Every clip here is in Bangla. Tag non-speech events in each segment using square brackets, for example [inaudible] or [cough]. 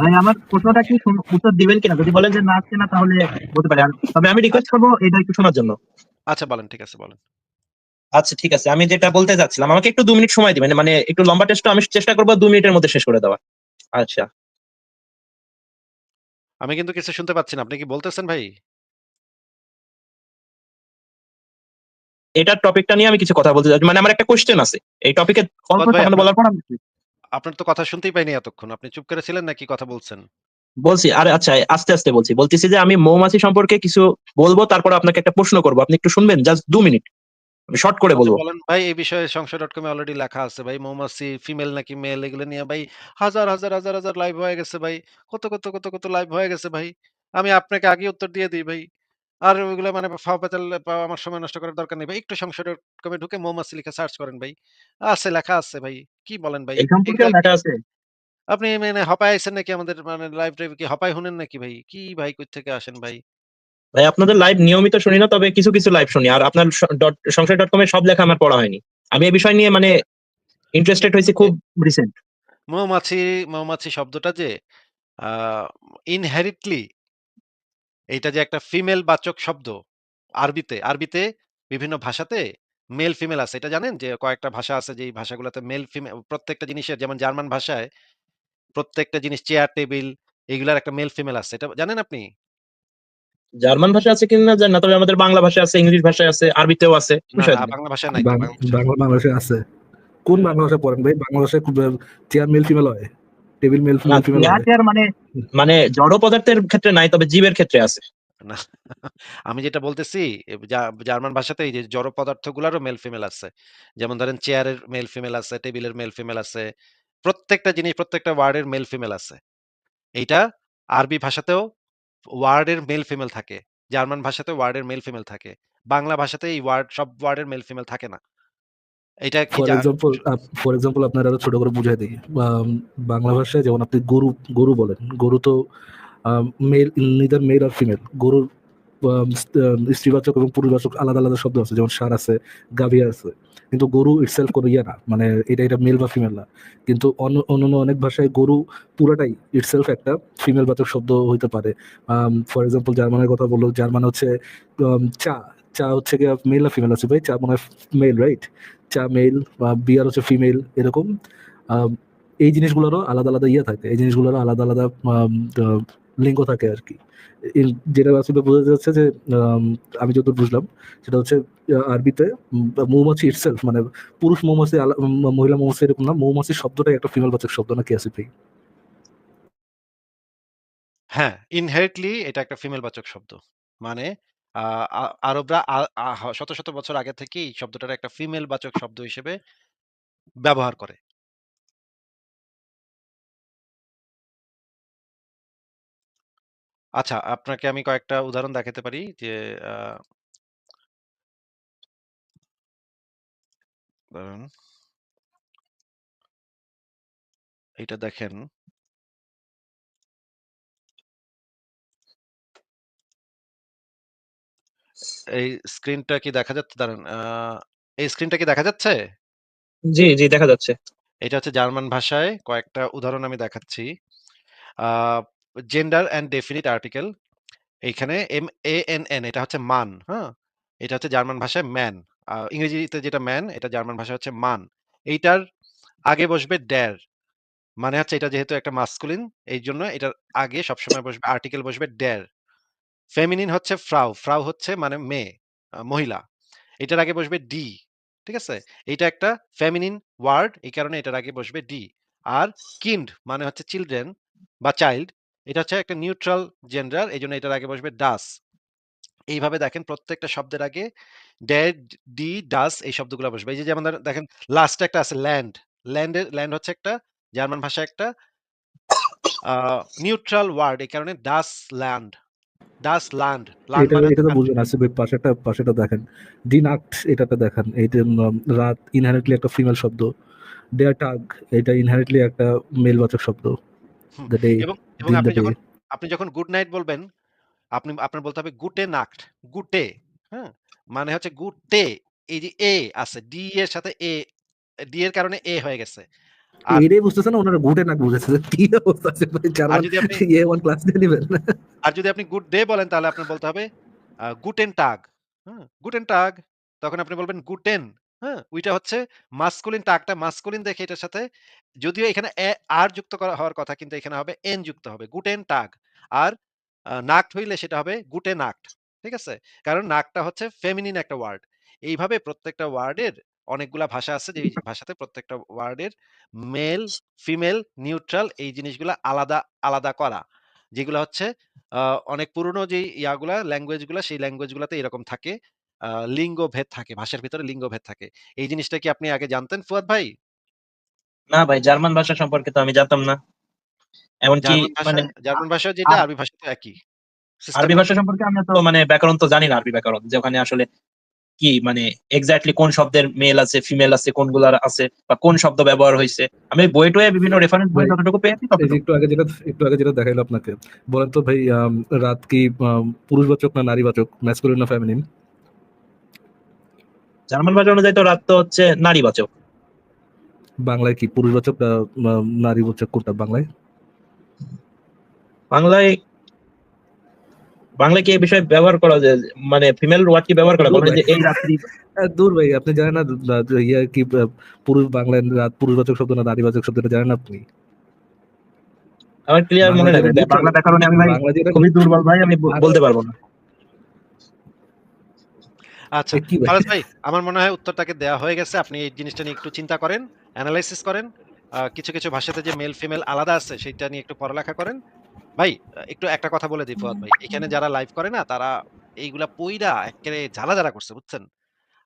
ভাই আমার প্রশ্নটা কি উত্তর দিবেন কিনা? যদি বলেন যে না আসছে না তাহলে বলতে পারি। তবে আমি রিকোয়েস্ট করব এটা একটু শোনার জন্য। আচ্ছা বলেন ঠিক আছে বলেন। আচ্ছা ঠিক আছে। আমি যেটা বলতে যাচ্ছিলাম আমাকে একটু দু মিনিট সময় দিবেন মানে একটু লম্বা টেস্ট আমি চেষ্টা করব দু মিনিটের মধ্যে শেষ করে দেওয়া আচ্ছা। আমি কিন্তু কিছু শুনতে পাচ্ছি না আপনি কি বলতেছেন ভাই? এটার টপিকটা নিয়ে আমি কিছু কথা বলতে চাচ্ছি মানে আমার একটা কোশ্চেন আছে। এই টপিকে অল্প বলার পর আমি আপনার তো কথা শুনতেই পাইনি এতক্ষণ। আপনি চুপ করে ছিলেন নাকি? কথা বলছেন। বলছি আরে আচ্ছা আস্তে আস্তে বলছি। বলতেছি যে আমি মৌমাছি সম্পর্কে কিছু বলব তারপর আপনাকে একটা প্রশ্ন করব। আপনি একটু শুনবেন? জাস্ট দু মিনিট। শর্ট করে বলব। আচ্ছা, বলেন ভাই এই বিষয়ে সংশয় ডট কমে অলরেডি লেখা আছে ভাই মৌমাছি ফিমেল নাকি মেল এগুলো নিয়ে ভাই হাজার হাজার হাজার হাজার লাইভ হয়ে গেছে ভাই। কত কত কত কত লাইভ হয়ে গেছে ভাই। আমি আপনাকে আগে উত্তর দিয়ে দিই ভাই। আর ওইগুলো মানে ফাও পেতাল পাওয়া আমার সময় নষ্ট করার দরকার নেই ভাই। একটু ডট কমে ঢুকে মৌমাছি লিখে সার্চ করেন ভাই। আছে লেখা আছে ভাই। কি বলেন ভাই? লেখা আছে। আপনি মানে হপায় আছেন নাকি আমাদের মানে লাইভ টাইভ কি হপায় শুনেন নাকি ভাই? কি ভাই কই থেকে আসেন ভাই? ভাই আপনাদের লাইভ নিয়মিত শুনি না তবে কিছু কিছু লাইভ শুনি। আর আপনার ডট- সংশয় ডট কমের সব লেখা আমার পড়া হয়নি। আমি এই বিষয় নিয়ে মানে ইন্টারেস্টেড হয়েছি খুব রিসেন্ট মৌমাছি মৌমাছি শব্দটা যে ইনহেরিটলি এইটা যে একটা ফিমেল বাচক শব্দ। আরবিতে আরবিতে বিভিন্ন ভাষাতে মেল ফিমেল আছে। এটা জানেন? যে কয়েকটা ভাষা আছে যে এই ভাষাগুলোতে মেল ফিমেল প্রত্যেকটা জিনিসের যেমন জার্মান ভাষায় প্রত্যেকটা জিনিস চেয়ার টেবিল এগুলার একটা মেল ফিমেল আছে। এটা জানেন আপনি? জার্মান ভাষা আছে কিনা জানি না তবে আমাদের বাংলা ভাষা আছে ইংলিশ ভাষায় আছে আরবিতেও আছে। বাংলা ভাষা নাই। বাংলা বাংলাদেশে আছে। কোন বাংলা ভাষা পড়েন ভাই? বাংলা ভাষায় চেয়ার মেল ফিমেল হয়? টেবিল মেল ফিমেল মানে মানে জড় পদার্থের ক্ষেত্রে নাই তবে জীবের ক্ষেত্রে আছে। না আমি যেটা বলতেছি জার্মান ভাষাতে এই যে জড় পদার্থগুলোরও মেল ফিমেল আছে। যেমন ধরেন চেয়ারের মেল ফিমেল আছে টেবিলের মেল ফিমেল আছে প্রত্যেকটা জিনিস প্রত্যেকটা ওয়ার্ডের মেল ফিমেল আছে। এইটা আরবি ভাষাতেও ওয়ার্ডের মেল ফিমেল থাকে জার্মান ভাষাতেও ওয়ার্ডের মেল ফিমেল থাকে বাংলা ভাষাতে এই ওয়ার্ড সব ওয়ার্ডের মেল ফিমেল থাকে না। এটা ফর এক্সাম্পল ফর এক্সাম্পল আপনার আরও ছোট করে বুঝাই দিই বাংলা ভাষায় যেমন আপনি গরু গরু বলেন গরু তো মেল নিদার মেল আর ফিমেল গরুর স্ত্রীবাচক এবং পুরুষবাচক আলাদা আলাদা শব্দ আছে যেমন সার আছে গাভী আছে কিন্তু গরু ইটসেলফ কোনো ইয়ে না মানে এটা এটা মেল বা ফিমেল না। কিন্তু অন্য অন্যান্য অনেক ভাষায় গরু পুরাটাই ইটসেলফ একটা ফিমেল বাচক শব্দ হইতে পারে। ফর এক্সাম্পল জার্মানের কথা বলল জার্মান হচ্ছে চা চা হচ্ছে কি মেল না ফিমেল আছে ভাই? চা মনে হয় মেল রাইট চা মেল বা বিয়ার হচ্ছে ফিমেল এরকম। এই জিনিসগুলোরও আলাদা আলাদা ইয়ে থাকে। এই জিনিসগুলোরও আলাদা আলাদা লিঙ্গ থাকে আর কি। যেটা আসলে বোঝা যাচ্ছে যে আম, আমি যত বুঝলাম সেটা হচ্ছে আরবিতে মৌমাছি ইটসেলফ মানে পুরুষ মৌমাছি মহিলা মৌমাছি এরকম না মৌমাছি শব্দটাই একটা ফিমেল বাচক শব্দ নাকি আছে ভাই? হ্যাঁ ইনহেরিটলি এটা একটা ফিমেল বাচক শব্দ। মানে আরবরা শত শত বছর আগে থেকেই শব্দটার একটা ফিমেল বাচক শব্দ হিসেবে ব্যবহার করে। আচ্ছা আপনাকে আমি কয়েকটা উদাহরণ দেখাতে পারি যে এটা দেখেন। এই স্ক্রিনটা কি দেখা যাচ্ছে? দাঁড়ান এই স্ক্রিনটা কি দেখা যাচ্ছে? জি জি দেখা যাচ্ছে। এটা হচ্ছে জার্মান ভাষায় কয়েকটা উদাহরণ আমি দেখাচ্ছি। জেন্ডার অ্যান্ড ডেফিনিট আর্টিকেল এইখানে এম এ এন এন এটা হচ্ছে মান হ্যাঁ? এটা হচ্ছে জার্মান ভাষায় ম্যান ইংরেজিতে যেটা ম্যান এটা জার্মান ভাষা হচ্ছে মান। এইটার আগে বসবে ড্যার মানে হচ্ছে এটা যেহেতু একটা মাস্কুলিন এই জন্য এটার আগে সবসময় বসবে আর্টিকেল বসবে ড্যার ফেমিনিন হচ্ছে ফ্রাউ ফ্রাউ হচ্ছে মানে মেয়ে মহিলা। এটার আগে বসবে ডি, ঠিক আছে? এটা একটা ফেমিনিন ওয়ার্ড, এই কারণে এটার আগে বসবে ডি। আর কিন্ড মানে হচ্ছে চিলড্রেন বা চাইল্ড, এটা হচ্ছে একটা নিউট্রাল জেন্ডার এই জন্য এটার আগে বসবে ডাস। এইভাবে দেখেন প্রত্যেকটা শব্দের আগে ড্যাড ডি, ডাস এই শব্দগুলো বসবে। এই যে যেমন দেখেন লাস্টে একটা আছে ল্যান্ড। ল্যান্ডের ল্যান্ড হচ্ছে একটা জার্মান ভাষা একটা নিউট্রাল ওয়ার্ড, এই কারণে ডাস ল্যান্ড। ডাস ল্যান্ড এটা মানে এটা তো আসিফ ভাই পাশেটা পাশেটা দেখেন। ডিনাক্ট এটাতে দেখেন। এইটা রাত ইনহারেন্টলি একটা ফিমেল শব্দ। ডেয়ার টাগ এটা ইনহারেন্টলি একটা মেল বাচক শব্দ এবং এবং আপনি যখন আপনি যখন গুড নাইট বলবেন আপনি আপনার বলতে হবে গুটে নাক্ট গুটে হ্যাঁ? মানে হচ্ছে গুটে এই যে এ আছে ডি এর সাথে এ ডি এর কারণে এ হয়ে গেছে। এটাই বুঝতেছেন ওনারা গুটে নাক বুঝেছে। কি অবস্থা আছে ভাই আর যদি আপনি এ ওয়ান ক্লাস নিয়ে নেবেন। আর যদি আপনি গুড ডে বলেন তাহলে আপনার বলতে হবে গুটেন টাগ হ্যাঁ গুটেন টাগ তখন আপনি বলবেন গুটেন হ্যাঁ ওইটা হচ্ছে মাস্কুলিন টাগটা মাস্কুলিন দেখে এটার সাথে যদিও এখানে আর যুক্ত করা হওয়ার কথা কিন্তু এখানে হবে এন যুক্ত হবে গুটেন টাগ আর নাক্ট হইলে সেটা হবে গুটে নাক্ট ঠিক আছে? কারণ নাকটা হচ্ছে ফেমিনিন একটা ওয়ার্ড এইভাবে প্রত্যেকটা ওয়ার্ডের অনেকগুলা ভাষা আছে যে ভাষাতে প্রত্যেকটা ওয়ার্ডের মেল ফিমেল নিউট্রাল এই জিনিসগুলো আলাদা আলাদা করা। যেগুলো হচ্ছে অনেক পুরনো যে ইয়াগুলা ল্যাঙ্গুয়েজগুলা সেই ল্যাঙ্গুয়েজ গুলাতে এরকম থাকে। লিঙ্গ ভেদ থাকে ভাষার ভিতরে লিঙ্গ ভেদ থাকে। এই জিনিসটা কি আপনি আগে জানতেন ফুয়াদ ভাই? না ভাই জার্মান ভাষা সম্পর্কে তো আমি জানতাম না। এমনকি মানে জার্মান ভাষা যেটা আরবি ভাষা তো একই। আরবি ভাষা সম্পর্কে আমি তো মানে ব্যাকরণ তো জানি না আরবি ব্যাকরণ যে ওখানে আসলে কি মানে এক্স্যাক্টলি কোন শব্দের মেল আছে ফিমেল আছে কোনগুলার আছে বা কোন শব্দ ব্যবহার হয়েছে? আমি বই টয়ে বিভিন্ন রেফারেন্স বই যতটুকু পেয়েছি একটু আগে যেটা একটু আগে যেটা দেখাইলো আপনাকে বলেন তো ভাই রাত কি পুরুষবাচক না নারীবাচক ম্যাসকুলিন না ফেমিনিন জার্মান ভাষা অনুযায়ী তো রাত তো হচ্ছে নারীবাচক। বাংলায় কি পুরুষবাচক না নারীবাচক কোনটা বাংলায়? বাংলায় বাংলায় কি এই বিষয়ে ব্যবহার করা যায়? মানে ফিমেল ওয়ার্ড কি ব্যবহার করা বলেন যে এই রাত্রি দূর ভাই আপনি জানেন না ইয়ে কি পুরুষ বাংলায় রাত পুরুষবাচক শব্দ না নারীবাচক শব্দটা জানেন আপনি? আমার ক্লিয়ার মনে বাংলা নেই যেটা বাংলা ব্যাকরণে আমি ভাই খুবই দুর্বল ভাই আমি বলতে পারব না। আচ্ছা কি ভাই? ভাই আমার মনে হয় উত্তরটাকে দেওয়া হয়ে গেছে। আপনি এই জিনিসটা নিয়ে একটু চিন্তা করেন অ্যানালাইসিস করেন। কিছু কিছু ভাষাতে যে মেল ফিমেল আলাদা আছে সেটা নিয়ে একটু পড়ালেখা করেন। ভাই একটু একটা কথা বলে দিই ফুয়াদ ভাই। এখানে যারা লাইভ করে না তারা এইগুলা পইরা একেবারে জ্বালা জ্বালা করছে বুঝছেন?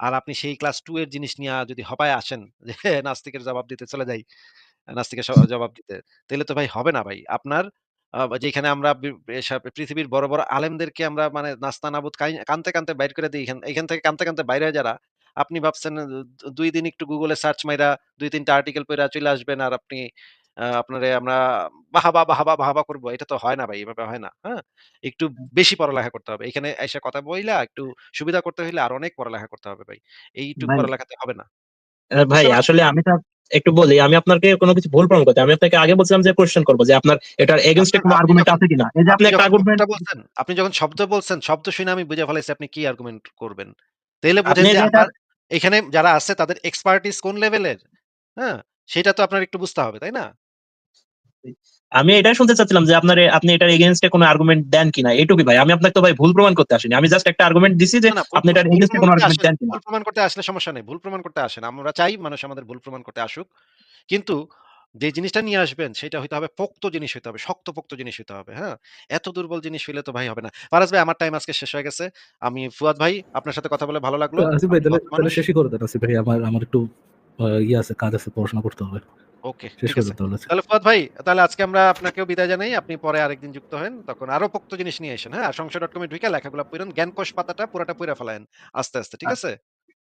আর আপনি সেই ক্লাস টু এর জিনিস নিয়ে যদি হপায় আসেন যে [laughs] নাস্তিকের জবাব দিতে চলে যাই নাস্তিকের জবাব দিতে তাহলে তো ভাই হবে না ভাই। আপনার যেখানে আমরা পৃথিবীর বড় বড় আলেমদেরকে আমরা মানে নাস্তা নাবুদ কানতে কানতে বাইর করে দিই এখান থেকে কানতে কানতে বাইরে যারা আপনি ভাবছেন দুই দিন একটু গুগলে সার্চ মাইরা দুই তিনটা আর্টিকেল পড়া চলে আসবেন আর আপনি আহ, আপনারে আমরা বাহাবা বাহাবা বাহাবা করব। এটা তো হয় না ভাই এভাবে হয় না। হ্যাঁ? একটু বেশি পড়ালেখা করতে হবে। এখানে এসে কথা বইলা একটু সুবিধা করতে হইলে আর অনেক পড়ালেখা করতে হবে ভাই। এইটুকু ভাই, পড়ালেখাতে হবে না। আহ, ভাই বুঝতে পারছেন? আসলে আমি তো একটু বলি আমি আপনাকে কোনো কিছু ভুল প্রমাণ করতে আমি আপনাকে আগে বলছিলাম যে কোশ্চেন করব যে আপনার এটার এগেনস্টে কোনো আপনি আর্গুমেন্ট যখন- আছে কিনা? এই যে আপনি আপনি একটা যখন আর্গুমেন্ট কথাটা বলছেন আপনি যখন শব্দ বলছেন শব্দ শুনে আমি বুঝে ফেলাইছি আপনি কি আর্গুমেন্ট করবেন। তাইলে বুঝেন আপনি যে যেটা- আপনার এখানে যারা আছে তাদের এক্সপার্টিস কোন লেভেলের হ্যাঁ? সেটা তো আপনার একটু বুঝতে হবে তাই না? আমি এটাই শুনতে চাচ্ছিলাম যে আপনার আপনি এটার এগেনস্টে কোনো আর্গুমেন্ট দেন কিনা। এইটুকুই ভাই আমি আপনাকে তো ভাই ভুল প্রমাণ করতে আসিনি। আমি জাস্ট একটা আর্গুমেন্ট দিছি যে আপনি এটার এগেনস্টে কোনো আর্গুমেন্ট দেন কিনা। ভুল প্রমাণ করতে আসলে সমস্যা নেই ভুল প্রমাণ করতে আসেন। আমরা চাই মানুষ আমাদের ভুল প্রমাণ করতে আসুক। কিন্তু যে জিনিসটা নিয়ে আসবেন সেটা হইতে হবে পোক্ত জিনিস হইতে হবে শক্ত পোক্ত জিনিস হইতে হবে হ্যাঁ? এত দুর্বল জিনিস হইলে তো ভাই হবে না। ফারাজ ভাই আমার টাইম আজকে শেষ হয়ে গেছে। আমি ফুয়াদ ভাই আপনার সাথে কথা বলে ভালো লাগল। আসিফ ভাই তাহলে। শেষই করে দেন আসিফ ভাই। আমার আমার একটু ইয়ে আছে কাজ আছে পড়াশোনা করতে হবে। ওকে দেন তাহলে। ফুয়াদ ভাই তাহলে আজকে আমরা আপনাকেও বিদায় জানাই আপনি পরে আরেকদিন যুক্ত হন তখন আরও পোক্ত জিনিস নিয়ে আসেন হ্যাঁ? ডট কমে ঢুকে লেখাগুলো পড়েন জ্ঞানকোষ পাতাটা পুরাটা পুরা ফেলায়েন আস্তে আস্তে ঠিক আছে?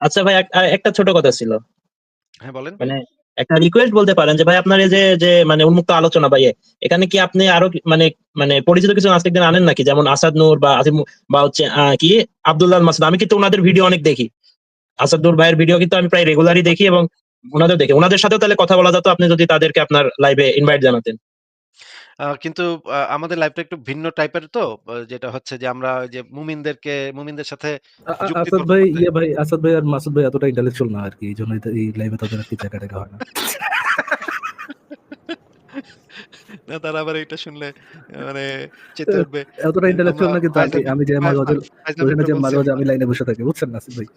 আচ্ছা ভাই একটা ছোট কথা ছিল। হ্যাঁ বলেন। মানে একটা রিকোয়েস্ট বলতে পারেন যে ভাই আপনার এই যে যে মানে উন্মুক্ত আলোচনা ভাই এখানে কি আপনি আরও মানে মানে পরিচিত কিছু নাস্তিকদের আনেন নাকি? যেমন আসাদ নূর বা বা হচ্ছে কি আব্দুল্লাহ মাসুদ আমি কিন্তু ওনাদের ভিডিও অনেক দেখি। আসাদ নূর ভাইয়ের ভিডিও কিন্তু আমি প্রায় রেগুলারই দেখি এবং ওনাদের দেখি। ওনাদের সাথেও তাহলে কথা বলা যেত আপনি যদি তাদেরকে আপনার লাইভে ইনভাইট জানাতেন। কিন্তু আমাদের লাইফটা একটু ভিন্ন টাইপের তো যেটা হচ্ছে যে আমরা ওই যে মুমিনদেরকে মুমিনদের সাথে আসাদ ভাই। ইয়ে ভাই আসাদ ভাই আর মাসুদ ভাই এতটা ইন্টেলেকচুয়াল না আর কি এই জন্য এই লাইভে তাদের আর কি জায়গা টাকা হয় না। [laughs] না তারা আবার এটা শুনলে মানে চেতে উঠবে। এতটা ইন্টেলেকচুয়াল না কিন্তু আমি যে মাঝে মাঝে মাঝে মাঝে আমি লাইনে বসে থাকি বুঝছেন না আসিফ ভাই?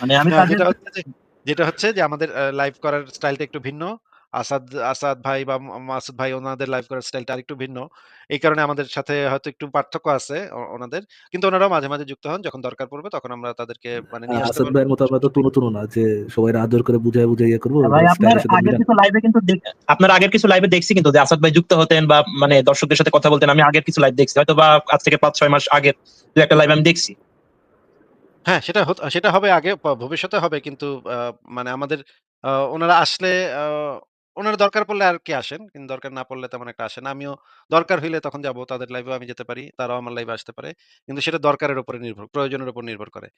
মানে আমি যেটা হচ্ছে যে যেটা হচ্ছে যে আমাদের লাইভ করার স্টাইলটা একটু ভিন্ন। আসাদ আসাদ ভাই বা মাসুদ ভাই ওনাদের লাইভ করার স্টাইলটা আরেকটু ভিন্ন। এই কারণে আমাদের সাথে হয়তো একটু পার্থক্য আছে ওনাদের। কিন্তু ওনারাও মাঝে মাঝে যুক্ত হন। যখন দরকার পড়বে তখন আমরা তাদেরকে মানে নিয়ে আসতে আসাদ ভাইয়ের মতো আমরা তো তুনো তুনো না যে সবাই আদর করে বুঝায় বুঝাই ইয়ে করব। ভাই আপনার আগের কিছু লাইভে কিন্তু দেখ- আপনার আগের কিছু লাইভে দেখছি কিন্তু যে আসাদ ভাই যুক্ত হতেন বা মানে দর্শকদের সাথে কথা বলতেন আমি আগের কিছু লাইভ দেখছি। হয়তো বা আজ থেকে পাঁচ ছয় মাস আগের দু একটা লাইভ আমি দেখছি। হ্যাঁ সেটা হত- সেটা হবে আগে প- ভবিষ্যতে হবে কিন্তু মানে আমাদের ওনারা আসলে ওনার দরকার পড়লে আর কি আসেন। কিন্তু দরকার না পড়লে তেমন একটা আসেন না। আমিও দরকার হইলে তখন যাব। তাদের লাইভেও আমি যেতে পারি। তারাও আমার লাইভে আসতে পারে। কিন্তু সেটা দরকারের উপরে নির্ভর প্রয়োজনের উপর নির্ভর করে।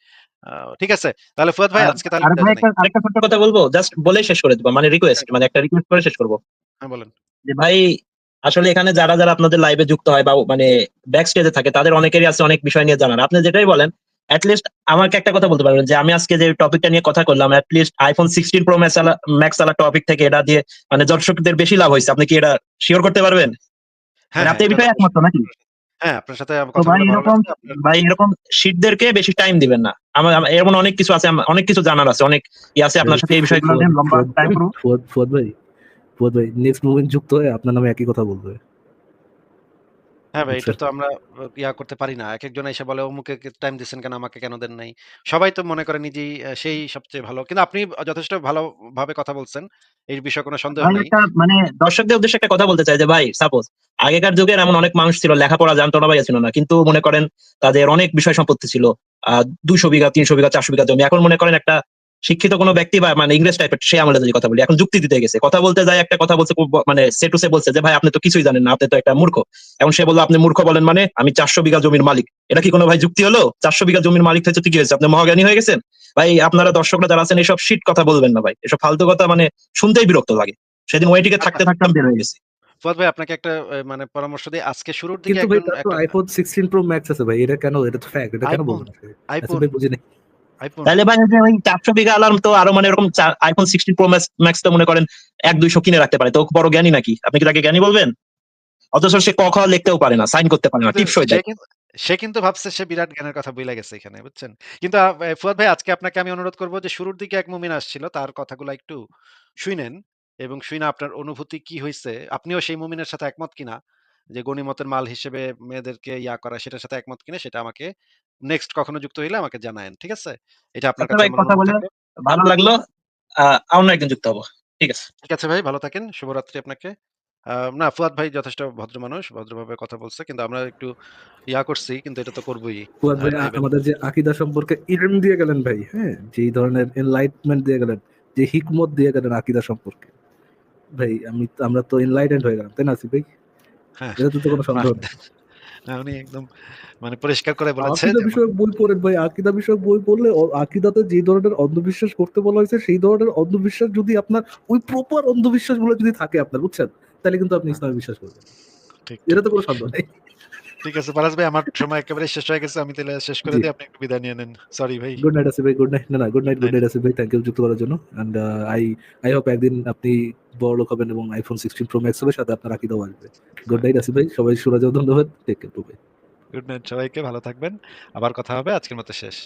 আ ঠিক আছে। তাহলে ফুয়াদ ভাই আর আজকে তাহলে আর বিদায় ভাই জানাই। একটা আরেকটা ছোট্ট কথা বলব। জাস্ট বলেই শেষ করে দিব। মানে রিকোয়েস্ট মানে একটা রিকোয়েস্ট করে শেষ করব। হ্যাঁ বলেন। যে ভাই আসলে এখানে যারা, যারা আপনাদের লাইভে যুক্ত হয় বা মানে ব্যাক স্টেজে থাকে তাদের অনেকেরই আছে অনেক বিষয় নিয়ে জানার। আপনি যেটাই বলেন এট লিস্ট আমাকে একটা কথা বলতে পারবেন যে আমি আজকে যে টপিকটা নিয়ে কথা কইলাম এট আইফোন iPhone 16 Pro Max আলা ম্যাক্স আলা টপিক থেকে এটা দিয়ে মানে দর্শকদের বেশি লাভ হয়েছে আপনি কি এটা সিওর করতে পারবেন? হ্যাঁ, মানে হ্যাঁ, আপনি এই বিষয়ে একমত নাকি? হ্যাঁ, আপনার সাথে ভাই এরকম ভাই এরকম শিটদেরকে বেশি টাইম দিবেন না। আমার অনেক কিছু আছে অনেক কিছু জানার আছে। অনেক ই আছে আপনার সাথে এই বিষয়গুলো নিয়ে লম্বা টাইম ফুয়াদ ফুয়াদ ভাই ফুয়াদ ভাই নেক্সট মুভমেন্ট যুক্ত হয়ে আপনার নামে একই কথা বলবে। হ্যাঁ ভাই, আচ্ছা। এটা তো আমরা ইয়া করতে পারি না। একেকজন এসে বলে অমুকে টাইম দিচ্ছেন কেন আমাকে কেন দেন নাই? সবাই তো মনে করে নিজেই আ সেই সবচেয়ে ভালো। কিন্তু আপনি যথেষ্ট ভালোভাবে কথা বলছেন। এই বিষয়ে কোনো সন্দেহ নেই। একটা মানে দর্শকদের উদ্দেশ্যে একটা কথা বলতে চাই যে ভাই সাপোজ আগেকার যুগের এমন অনেক মানুষ ছিল লেখাপড়া জানতো না বা ইয়ে ছিল না। কিন্তু মনে করেন তাদের অনেক বিষয় সম্পত্তি ছিল। আ 200 বিঘা, 300 বিঘা, 400 বিঘা জমি। এখন মনে করেন একটা শিক্ষিত কোনো ব্যক্তি বা মানে ইংরেজ টাইপের সে আমলে যদি কথা বলি। এখন যুক্তি দিতে গেছে। কথা বলতে যায় একটা কথা বলছে মানে সে টু সে বলছে যে ভাই আপনি তো কিছুই জানেন না। আপনি তো একটা মূর্খ। এখন সে বলল আপনি মূর্খ বলেন মানে আমি 400 বিঘা জমির মালিক। এটা কি কোনো ভাই যুক্তি হলো? 400 বিঘা জমির মালিক হয়েছে তো কি হয়েছে? আপনি মহাজ্ঞানী হয়ে গেছেন? ভাই আপনারা দর্শকরা যারা আছেন এসব শিট কথা বলবেন না ভাই। এসব ফালতু কথা মানে শুনতেই বিরক্ত লাগে। সেদিন ওয়েটিকে থাকতে থাকতে আমি বের হয়ে গেছি। ফুয়াদ ভাই আপনাকে একটা মানে পরামর্শ দেই। আজকে শুরুর দিকে কিন্তু iPhone 16 Pro Max আছে ভাই। এটা কেন? এটা তো ফ্যাক্ট। এটা কেন বলবেন? আচ্ছা iPhone, বুঝি। iPhone তাহলে ভাই ওই যে ওই 400 বিঘা আলার তো আরও মানে এরকম আইফোন 16 প্রো ম্যাক্স তো মনে করেন এক দুইশো কিনে রাখতে পারে। তো বড় জ্ঞানী নাকি? আপনি কি তাকে জ্ঞানী বলবেন? অথচ সে ক খ লিখতেও পারে না সাইন করতে পারে না টিপসই দেয়। সে কিন্তু ভাবছে সে বিরাট জ্ঞানের কথা বইলা গেছে এখানে, বুঝছেন? কিন্তু ফুয়াদ ভাই আজকে আপনাকে আমি অনুরোধ করব যে শুরুর দিকে এক মুমিন আসছিল তার কথাগুলা একটু শুনেন এবং শুনে আপনার অনুভূতি কি হয়েছে আপনিও সেই মুমিনের সাথে একমত কিনা? যে গনিমতের মাল হিসেবে মেয়েদেরকে ইয়া করা সেটার সাথে একমত কিনা? সেটা আমাকে নেক্সট কখনো যুক্ত হইলে আমাকে জানায়েন। ঠিক আছে? এটা আপনার আচ্ছা কাছে কথা বলে ভালো লাগল অন্য একদিন যুক্ত হব ঠিক আছে ঠিক আছে ভাই, ভালো থাকেন। শুভরাত্রি আপনাকে। না ফুয়াদ ভাই যথেষ্ট ভদ্র মানুষ। ভদ্রভাবে কথা বলছে। কিন্তু আমরা একটু ইয়া করছি কিন্তু এটা তো করবই। ফুয়াদ ভাই আমাদের যে আকিদা সম্পর্কে ইলম দিয়ে গেলেন ভাই, হ্যাঁ? যেই ধরনের এনলাইটমেন্ট দিয়ে গেলেন, যে হিকমত দিয়ে গেলেন আকিদা সম্পর্কে। ভাই আমি আমরা তো এনলাইটেন্ড হয়ে গেলাম, তাই না আসিফ ভাই? হ্যাঁ, এটাতে তো কোনো সন্দেহ নেই। [laughs] [laughs] না উনি একদম মানে পরিষ্কার করে বলেছে আকিদা বিষয়ক বই পড়েন ভাই, আকিদা বিষয়ক বই পড়লে আকিদাতে যে ধরনের অন্ধবিশ্বাস করতে বলা হয়েছে সেই ধরনের অন্ধবিশ্বাস যদি আপনার ওই প্রপার অন্ধবিশ্বাসগুলো যদি থাকে আপনার বুঝছেন? তাহলে কিন্তু আপনি ইসলামে বিশ্বাস করবেন। ঠিক, এটা তো কোনো সন্দেহ নেই। ঠিক আছে পারাস ভাই আমার সময় একেবারে শেষ হয়ে গেছে। আমি তাহলে শেষ করে দিই। আপনি একটু বিদায় নিয়ে নেন। সরি ভাই। গুড নাইট আসিফ ভাই গুড নাইট না না good night good night Asif ভাই থ্যাংক ইউ যুক্ত করার জন্য এন্ড আই আই হোপ একদিন আপনি বড় লোক হবেন এবং আইফোন সিক্সটিন প্রো ম্যাক্স হবে সাথে আপনার আকিদাও আসবে গুড নাইট আসিফ ভাই সবাই সুরাজ ধন্যবাদ টেক কেয়ার ভাই গুড নাইট সবাইকে ভালো থাকবেন। আবার কথা হবে। আজকের মতো শেষ।